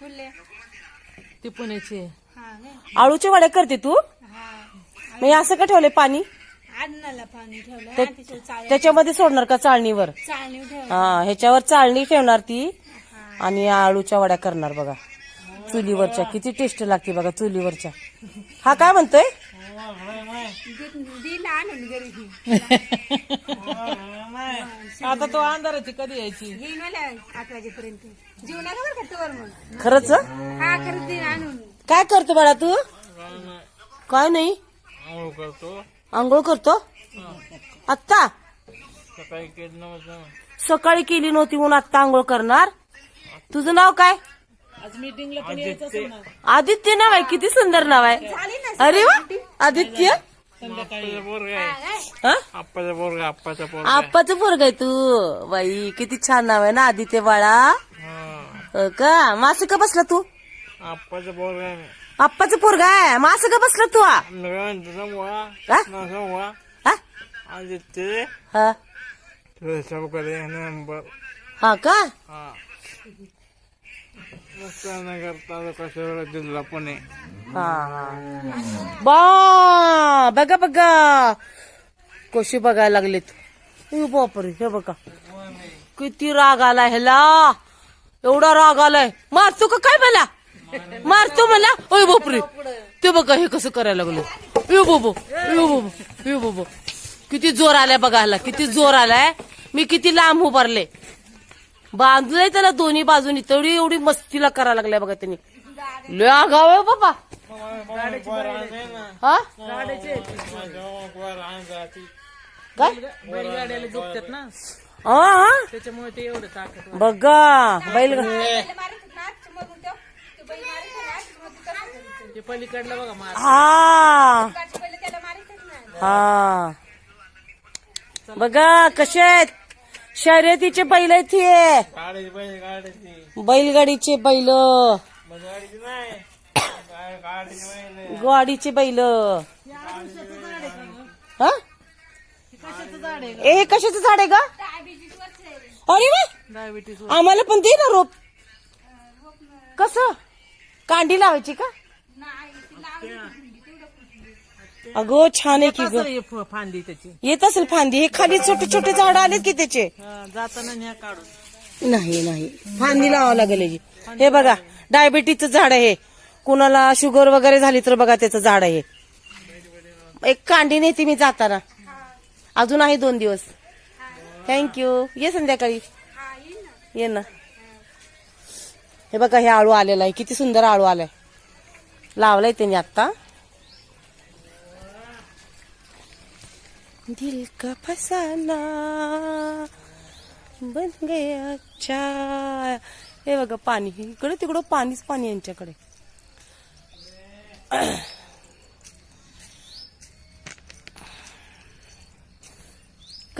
फुले. ती पुण्याची आळूच्या वड्या करते तू? मग हे असं का ठेवले पाणी? अन्नाला पाणी ठेवलं त्याच्यामध्ये सोडणार का चाळणीवर? ठेवलं हा ह्याच्यावर चाळणी ठेवणार ती आणि आळूच्या वड्या करणार बघा. चुलीवरच्या. किती टेस्ट लागते बघा चुलीवरच्या. हा काय म्हणतोय? दिला आणून घरी आता तो अंधाराची कधी यायची? आठ वाजेपर्यंत. नका बरं का तोवर मग? खरंच? हा खरंच आणून काय करतो बाळा तू? काय नाही. करतो. आंघोळ करतो? आत्ता? सकाळी केलं नव्हतं सकाळी केली नव्हती म्हणून आत्ता आंघोळ करणार? तुझं नाव काय? आज मीटिंगला पण यायचं असेल ना आदित्य नाव आहे. किती सुंदर नाव आहे. अरे वा. आदित्य? आप्पाचा पोरगा आहे. तू. बाई किती छान नाव आहे ना आदित्य बाळा. हा. का? मासं का बसला तू? आप्पाचा पोरगा आहे. आप्पाचं पोरग आहे? मासं का बसला तू? हा? हा? हा? हा नंबर. हा का? हा पुणे हा हा. बा बघा बघा. कशी बघायला लागलेत. ए बापरे हे बघा. किती राग आला ह्याला. एवढा राग आलाय. मारतो का काय मला? मारतो मला? ओय बापरे. ते बघा हे कसं करायला लागलं. यो बोबो यो बोबो यो बोबो. किती जोर आलाय बघायला किती जोर आलाय. मी किती लांब उभारले. बांधलंय त्याला दोन्ही बाजूनी. तेवढी एवढी मस्तीला करायला लागलाय बघा त्यांनी. लय आगाव आहे बाबा. हा? काय? बैलगाड्याला झोपतात ना. हा हा? त्याच्यामुळे ते एवढं ताकद बघा बैल तो. पलीकडलं बघा मार. हा. हा. बघा कसे आहेत? शर्यतीचे बैल गाड्याची बैलगाडीचे बैल. गाडीची नाही. गा- गाडीची बैल. गाडीचे बैल. हा? ए हे कशाचं झाड आहे का अरे वा! डायबिटीस आम्हाला पण दे ना रोप. कस? कांडी लावायची का? अगो छान आहे की ग. फांदी त्याची. येत असेल फांदी. हे खाली छोटे छोटे झाड आलेत की त्याचे? हा, जाताना न्या काढून. नाही नाही. फांदी लावावं लागेल याची. हे बघा डायबिटीजचं झाड आहे हे. कुणाला शुगर वगैरे झाली तर बघा त्याचं झाड आहे हे. एक कांडी नेते मी जाताना. अजून आहे दोन दिवस. थँक्यू ये संध्याकाळी. ये ना. हे बघा हे आळू आलेला आहे. किती सुंदर आळू आलाय. लावलाय त्यांनी आता दिल का फसाना? बन गया अच्छा. हे बघा पाणी. इकडे तिकडं पाणीच पाणी यांच्याकडे.